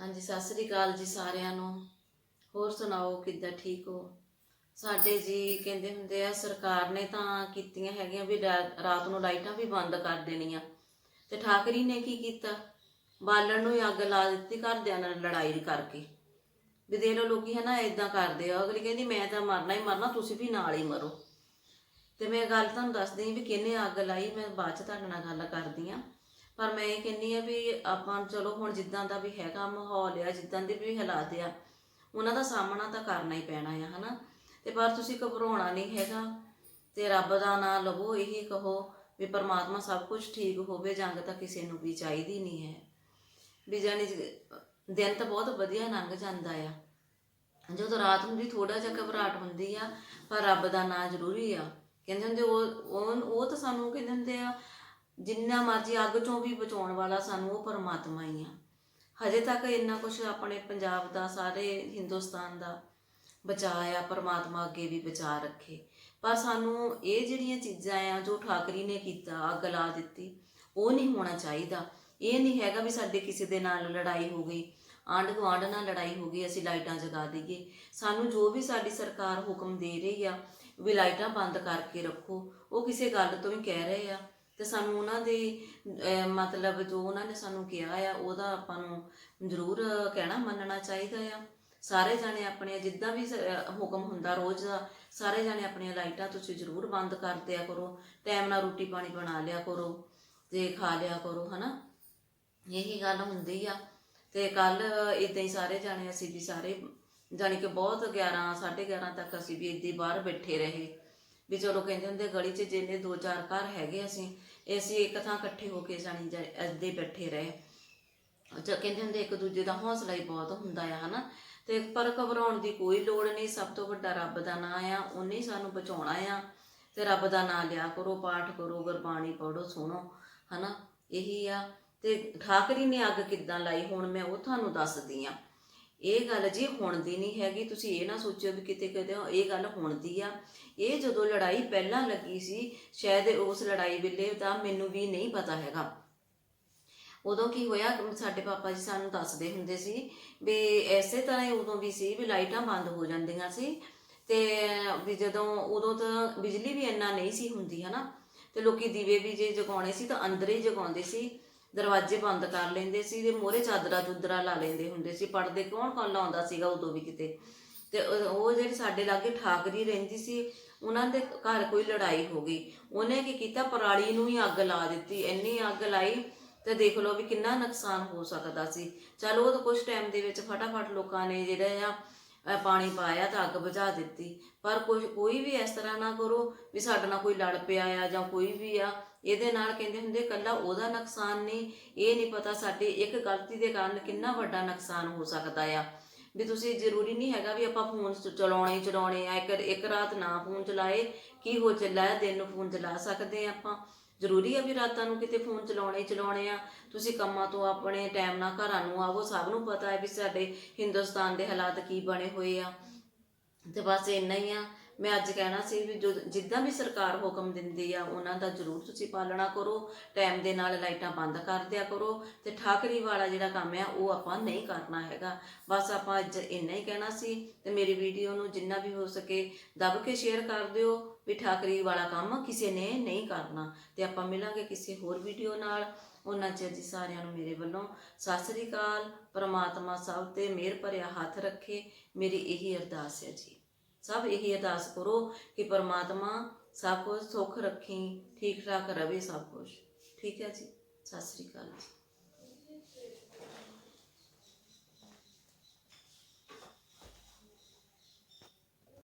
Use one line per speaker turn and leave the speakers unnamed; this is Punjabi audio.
ਹਾਂਜੀ, ਸਤਿ ਸ੍ਰੀ ਅਕਾਲ ਜੀ ਸਾਰਿਆਂ ਨੂੰ। ਹੋਰ ਸੁਣਾਓ, ਕਿੱਦਾਂ ਠੀਕ ਹੋ? ਸਾਡੇ ਜੀ ਕਹਿੰਦੇ ਹੁੰਦੇ ਆ, ਸਰਕਾਰ ਨੇ ਤਾਂ ਕੀਤੀਆਂ ਹੈਗੀਆਂ ਵੀ ਰਾਤ ਨੂੰ ਲਾਈਟਾਂ ਵੀ ਬੰਦ ਕਰ ਦੇਣੀਆਂ। ਤੇ ਠਾਕਰੀ ਨੇ ਕੀ ਕੀਤਾ? ਬਾਲਣ ਨੂੰ ਹੀ ਅੱਗ ਲਾ ਦਿੱਤੀ, ਘਰਦਿਆਂ ਨਾਲ ਲੜਾਈ ਕਰਕੇ। ਵੀ ਦੇਖ ਲਓ ਲੋਕੀ ਹਨਾ ਇਦਾਂ ਕਰਦੇ ਆ। ਅਗਲੀ ਕਹਿੰਦੀ, ਮੈਂ ਤਾਂ ਮਰਨਾ ਹੀ ਮਰਨਾ, ਤੁਸੀਂ ਵੀ ਨਾਲ ਹੀ ਮਰੋ। ਤੇ ਮੈਂ ਗੱਲ ਤੁਹਾਨੂੰ ਦੱਸਦੀ ਵੀ ਕਿਹਨੇ ਅੱਗ ਲਾਈ, ਮੈਂ ਬਾਅਦ ਚ ਤੁਹਾਡੇ ਨਾਲ ਗੱਲ ਕਰਦੀ ਆ ਪਰ ਮੈਂ ਇਹ ਕਹਿੰਦੀ ਆ ਵੀ ਆਪਾਂ ਚਲੋ ਹੁਣ ਜਿੱਦਾਂ ਦਾ ਵੀ ਹੈਗਾ ਮਾਹੌਲ ਆ, ਜਿੱਦਾਂ ਦੇ ਵੀ ਹਾਲਾਤ ਆ, ਉਹਨਾਂ ਦਾ ਸਾਹਮਣਾ ਤਾਂ ਕਰਨਾ ਹੀ ਪੈਣਾ ਆ, ਹਨਾ? ਤੇ ਪਰ ਤੁਸੀਂ ਘਬਰਾਉਣਾ ਨਹੀਂ ਹੈਗਾ ਤੇ ਰੱਬ ਦਾ ਨਾਮ ਲਵੋ, ਇਹੀ ਕਹੋ ਵੀ ਪਰਮਾਤਮਾ ਸਭ ਕੁਝ ਠੀਕ ਹੋਵੇ, ਜੰਗ ਤਾਂ ਕਿਸੇ ਨੂੰ ਵੀ ਚਾਹੀਦੀ ਨਹੀਂ ਹੈ। ਵੀ ਜਾਨੀ ਦਿਨ ਤਾਂ ਬਹੁਤ ਵਧੀਆ ਲੰਘ ਜਾਂਦਾ ਆ। ਜਦੋਂ ਰਾਤ ਹੁੰਦੀ ਥੋੜਾ ਜਿਹਾ ਘਬਰਾਹਟ ਹੁੰਦੀ ਆ, ਪਰ ਰੱਬ ਦਾ ਨਾਂ ਜ਼ਰੂਰੀ ਆ। ਕਹਿੰਦੇ ਹੁੰਦੇ ਉਹ ਉਹ ਤਾਂ ਸਾਨੂੰ ਕਹਿੰਦੇ ਹੁੰਦੇ ਆ ਜਿੰਨਾ ਮਰਜ਼ੀ ਅੱਗ ਚੋਂ ਵੀ ਬਚਾਉਣ ਵਾਲਾ ਸਾਨੂੰ ਉਹ ਪਰਮਾਤਮਾ ਹੀ ਆ। ਹਜੇ ਤੱਕ ਇੰਨਾ ਕੁਝ ਆਪਣੇ ਪੰਜਾਬ ਦਾ, ਸਾਰੇ ਹਿੰਦੁਸਤਾਨ ਦਾ ਬਚਾਇਆ ਪਰਮਾਤਮਾ ਅੱਗੇ ਵੀ ਬਚਾ ਰੱਖੇ। ਪਰ ਸਾਨੂੰ ਇਹ ਜਿਹੜੀਆਂ ਚੀਜ਼ਾਂ ਆ, ਜੋ ਠਾਕਰੀ ਨੇ ਕੀਤਾ, ਅੱਗ ਲਾ ਦਿੱਤੀ, ਉਹ ਨਹੀਂ ਹੋਣਾ ਚਾਹੀਦਾ। ਇਹ ਨਹੀਂ ਹੈਗਾ ਵੀ ਸਾਡੇ ਕਿਸੇ ਦੇ ਨਾਲ ਲੜਾਈ ਹੋ ਗਈ, ਆਂਢ ਗੁਆਂਢ ਨਾਲ ਲੜਾਈ ਹੋ ਗਈ, ਅਸੀਂ ਲਾਈਟਾਂ ਜਗਾ ਦਈਏ। ਸਾਨੂੰ ਜੋ ਵੀ ਸਾਡੀ ਸਰਕਾਰ ਹੁਕਮ ਦੇ ਰਹੀ ਆ, ਵੀ ਲਾਈਟਾਂ ਬੰਦ ਕਰਕੇ ਰੱਖੋ, ਉਹ ਕਿਸੇ ਗੱਲ ਤੋਂ ਹੀ ਕਹਿ ਰਹੇ ਆ। ਤੇ ਸਾਨੂੰ ਉਹਨਾਂ ਦੇ ਅਹ, ਮਤਲਬ ਜੋ ਉਹਨਾਂ ਨੇ ਸਾਨੂੰ ਕਿਹਾ ਆ ਉਹਦਾ ਆਪਾਂ ਨੂੰ ਜ਼ਰੂਰ ਕਹਿਣਾ ਮੰਨਣਾ ਚਾਹੀਦਾ ਆ। ਸਾਰੇ ਜਾਣੇ ਆਪਣੇ ਜਿੱਦਾਂ ਵੀ ਸ- ਅਹ, ਹੁਕਮ ਹੁੰਦਾ ਰੋਜ਼ ਦਾ ਸਾਰੇ ਜਾਣੇ ਆਪਣੀਆਂ ਲਾਈਟਾਂ ਤੁਸੀਂ ਜ਼ਰੂਰ ਬੰਦ ਕਰ ਦਿਆ ਕਰੋ। ਟਾਈਮ ਨਾਲ ਰੋਟੀ ਪਾਣੀ ਬਣਾ ਲਿਆ ਕਰੋ ਤੇ ਖਾ ਲਿਆ ਕਰੋ ਹਨਾ? ਇਹੀ ਗੱਲ ਹੁੰਦੀ ਆ। ਤੇ ਕੱਲ ਇਦਾਂ ਹੀ ਸਾਰੇ ਜਾਣੇ ਅਸੀਂ ਵੀ ਸਾਰੇ ਜਾਣੀ ਕਿ ਬਹੁਤ 11 11:30 ਤੱਕ ਅਸੀਂ ਵੀ ਇੱਦਾਂ ਹੀ ਬਾਹਰ ਬੈਠੇ ਰਹੇ। ਵੀ ਚਲੋ ਕਹਿੰਦੇ ਹੁੰਦੇ ਗਲੀ 'ਚ ਜਿੰਨੇ ਦੋ ਚਾਰ ਘਰ ਹੈਗੇ ਅਸੀਂ, ਇਹ ਅਸੀਂ ਇੱਕ ਥਾਂ ਇਕੱਠੇ ਹੋ ਕੇ ਜਾਣੀ ਅੱਦੇ ਬੈਠੇ ਰਹੇ। ਚ ਕਹਿੰਦੇ ਹੁੰਦੇ ਇੱਕ ਦੂਜੇ ਦਾ ਹੌਸਲਾ ਹੀ ਬਹੁਤ ਹੁੰਦਾ ਆ, ਹਨਾ? ਤੇ ਪਰ ਘਬਰਾਉਣ ਦੀ ਕੋਈ ਲੋੜ ਨਹੀਂ, ਸਭ ਤੋਂ ਵੱਡਾ ਰੱਬ ਦਾ ਨਾਮ ਆ, ਉਹਨੇ ਸਾਨੂੰ ਬਚਾਉਣਾ ਆ। ਤੇ ਰੱਬ ਦਾ ਨਾਮ ਲਿਆ ਕਰੋ, ਪਾਠ ਕਰੋ, ਗੁਰਬਾਣੀ ਪੜੋ ਸੁਣੋ, ਹਨਾ? ਇਹੀ ਆ। ਤੇ ਠਾਕਰੀ ਨੇ ਅੱਗ ਕਿੱਦਾਂ ਲਾਈ? ਹੁਣ ਮੈਂ ਉਹ ਤੁਹਾਨੂੰ ਦੱਸਦੀ ਆ। ਇਹ ਗੱਲ ਜੀ ਹੁਣ ਦੀ ਨਹੀਂ ਹੈਗੀ, ਤੁਸੀਂ ਇਹ ਨਾ ਸੋਚਿਓ ਵੀ ਕਿਤੇ ਕਿਤੇ ਇਹ ਗੱਲ ਹੁਣ ਦੀ ਆ। ਇਹ ਜਦੋਂ ਲੜਾਈ ਪਹਿਲਾਂ ਲੱਗੀ ਸੀ, ਸ਼ਾਇਦ ਉਸ ਲੜਾਈ ਵੇਲੇ ਤਾਂ ਮੈਨੂੰ ਵੀ ਨਹੀਂ ਪਤਾ ਹੈਗਾ। ਉਦੋਂ ਕੀ ਹੋਇਆ, ਸਾਡੇ ਪਾਪਾ ਜੀ ਸਾਨੂੰ ਦੱਸਦੇ ਹੁੰਦੇ ਸੀ ਵੀ ਐਸੇ ਤਰ੍ਹਾਂ ਹੀ ਉਦੋਂ ਵੀ ਸੀ ਵੀ ਲਾਈਟਾਂ ਬੰਦ ਹੋ ਜਾਂਦੀਆਂ ਸੀ ਤੇ ਵੀ ਜਦੋਂ ਉਦੋਂ ਤਾਂ ਬਿਜਲੀ ਵੀ ਇੰਨਾ ਨਹੀਂ ਸੀ ਹੁੰਦੀ, ਹਨਾ। ਤੇ ਲੋਕੀ ਦੀਵੇ ਵੀ ਜੇ ਜਗਾਉਣੇ ਸੀ ਤਾਂ ਅੰਦਰ ਹੀ ਜਗਾਉਂਦੇ ਸੀ। ਦਰਵਾਜ਼ੇ ਬੰਦ ਕਰ ਲੈਂਦੇ ਸੀ ਤੇ ਮੋਹਰੇ ਚਾਦਰਾ ਚੁਦਰਾ ਲਾ ਲੈਂਦੇ ਹੁੰਦੇ ਸੀ। ਪਰਦੇ ਕੌਣ ਕੌਣ ਲਾਉਂਦਾ ਸੀਗਾ ਉਦੋਂ ਵੀ ਕਿਤੇ। ਤੇ ਉਹ ਜਿਹੜੀ ਸਾਡੇ ਲਾਗੇ ਠਾਕਰੀ ਰਹਿੰਦੀ ਸੀ, ਉਹਨਾਂ ਦੇ ਘਰ ਕੋਈ ਲੜਾਈ ਹੋ ਗਈ। ਉਹਨੇ ਕੀ ਕੀਤਾ? ਪਰਾਲੀ ਨੂੰ ਹੀ ਅੱਗ ਲਾ ਦਿੱਤੀ। ਇੰਨੀ ਅੱਗ ਲਾਈ ਤੇ ਦੇਖ ਲਓ ਵੀ ਕਿੰਨਾ ਨੁਕਸਾਨ ਹੋ ਸਕਦਾ ਸੀ। ਚਲੋ ਉਹ ਤਾਂ ਕੁਝ ਟਾਈਮ ਦੇ ਵਿੱਚ ਫਟਾਫਟ ਲੋਕਾਂ ਨੇ ਜਿਹੜਾ ਆ ਅਹ ਪਾਣੀ ਪਾਇਆ ਤਾਂ ਅੱਗ ਬੁਝਾ ਦਿੱਤੀ। ਪਰ ਕੁਝ ਕੋਈ ਵੀ ਇਸ ਤਰ੍ਹਾਂ ਨਾ ਕਰੋ ਵੀ ਸਾਡੇ ਨਾਲ ਕੋਈ ਲੜ ਪਿਆ ਆ ਜਾਂ ਕੋਈ ਵੀ ਆ, ਇਹਦੇ ਨਾਲ ਕਹਿੰਦੇ ਹੁੰਦੇ ਕੱਲਾ ਉਹਦਾ ਨੁਕਸਾਨ ਨਹੀਂ। ਇਹ ਨਹੀਂ ਪਤਾ ਸਾਡੇ ਇੱਕ ਗਲਤੀ ਦੇ ਕਾਰਨ ਕਿੰਨਾ ਵੱਡਾ ਨੁਕਸਾਨ ਹੋ ਸਕਦਾ ਆ। ਵੀ ਤੁਸੀਂ ਜ਼ਰੂਰੀ ਨਹੀਂ ਹੈਗਾ ਵੀ ਆਪਾਂ ਫੋਨ ਚਲਾਉਣੇ ਹੀ ਚਲਾਉਣੇ ਆ, ਇੱਕ ਇੱਕ ਰਾਤ ਨਾ ਫੋਨ ਚਲਾਏ, ਕੀ ਹੋ ਚੱਲਾ ਦਿਨ ਨੂੰ ਫੋਨ ਚਲਾ ਸਕਦੇ ਆ ਆਪਾਂ। ਜ਼ਰੂਰੀ ਆ ਵੀ ਰਾਤਾਂ ਨੂੰ ਕਿਤੇ ਫੋਨ ਚਲਾਉਣੇ ਹੀ ਚਲਾਉਣੇ ਆ। ਤੁਸੀਂ ਕੰਮਾਂ ਤੋਂ ਆਪਣੇ ਟਾਈਮ ਨਾਲ ਘਰਾਂ ਨੂੰ ਆਵੋ, ਸਭ ਨੂੰ ਪਤਾ ਹੈ ਵੀ ਸਾਡੇ ਹਿੰਦੁਸਤਾਨ ਦੇ ਹਾਲਾਤ ਕੀ ਬਣੇ ਹੋਏ ਆ। ਤੇ ਬਸ ਇੰਨਾ ਹੀ ਆ। ਮੈਂ ਅੱਜ ਕਹਿਣਾ ਸੀ ਵੀ ਜੋ ਜਿੱਦਾਂ ਵੀ ਸਰਕਾਰ ਹੁਕਮ ਦਿੰਦੀ ਆ, ਉਹਨਾਂ ਦਾ ਜ਼ਰੂਰ ਤੁਸੀਂ ਪਾਲਣਾ ਕਰੋ। ਟਾਈਮ ਦੇ ਨਾਲ ਲਾਈਟਾਂ ਬੰਦ ਕਰ ਦਿਆ ਕਰੋ ਤੇ ਠਾਕਰੀ ਵਾਲਾ ਜਿਹੜਾ ਕੰਮ ਆ, ਉਹ ਆਪਾਂ ਨਹੀਂ ਕਰਨਾ ਹੈਗਾ। ਬਸ ਆਪਾਂ ਅੱਜ ਇੰਨਾ ਹੀ ਕਹਿਣਾ ਸੀ ਤੇ ਮੇਰੀ ਵੀਡੀਓ ਨੂੰ ਜਿੰਨਾ ਵੀ ਹੋ ਸਕੇ ਦੱਬ ਕੇ ਸ਼ੇਅਰ ਕਰ ਦਿਓ। ਵੀ ਠਾਕਰੀ ਵਾਲਾ ਕੰਮ ਕਿਸੇ ਨੇ ਨਹੀਂ ਕਰਨਾ ਤੇ ਆਪਾਂ ਮਿਲਾਂਗੇ ਕਿਸੇ ਹੋਰ ਵੀਡੀਓ ਨਾਲ। ਉਹਨਾਂ ਚਿਰ ਜੀ ਸਾਰਿਆਂ ਨੂੰ ਮੇਰੇ ਵੱਲੋਂ ਸਤਿ ਸ੍ਰੀ ਅਕਾਲ। ਪ੍ਰਮਾਤਮਾ ਸਭ ਤੇ ਮਿਹਰ ਭਰਿਆ ਹੱਥ ਰੱਖੇ। ਮੇਰੀ ਇਹੀ ਅਰਦਾਸ ਹੈ ਜੀ। ਸਭ ਇਹੀ ਅਰਦਾਸ ਕਰੋ ਕਿ ਪਰਮਾਤਮਾ ਸਭ ਕੁਝ ਸੁੱਖ ਰੱਖੀ ਠੀਕ ਠਾਕ ਰਵੇ ਸਭ ਕੁਝ। ਠੀਕ ਹੈ ਜੀ। ਸਤਿ ਸ੍ਰੀ ਅਕਾਲ ਜੀ।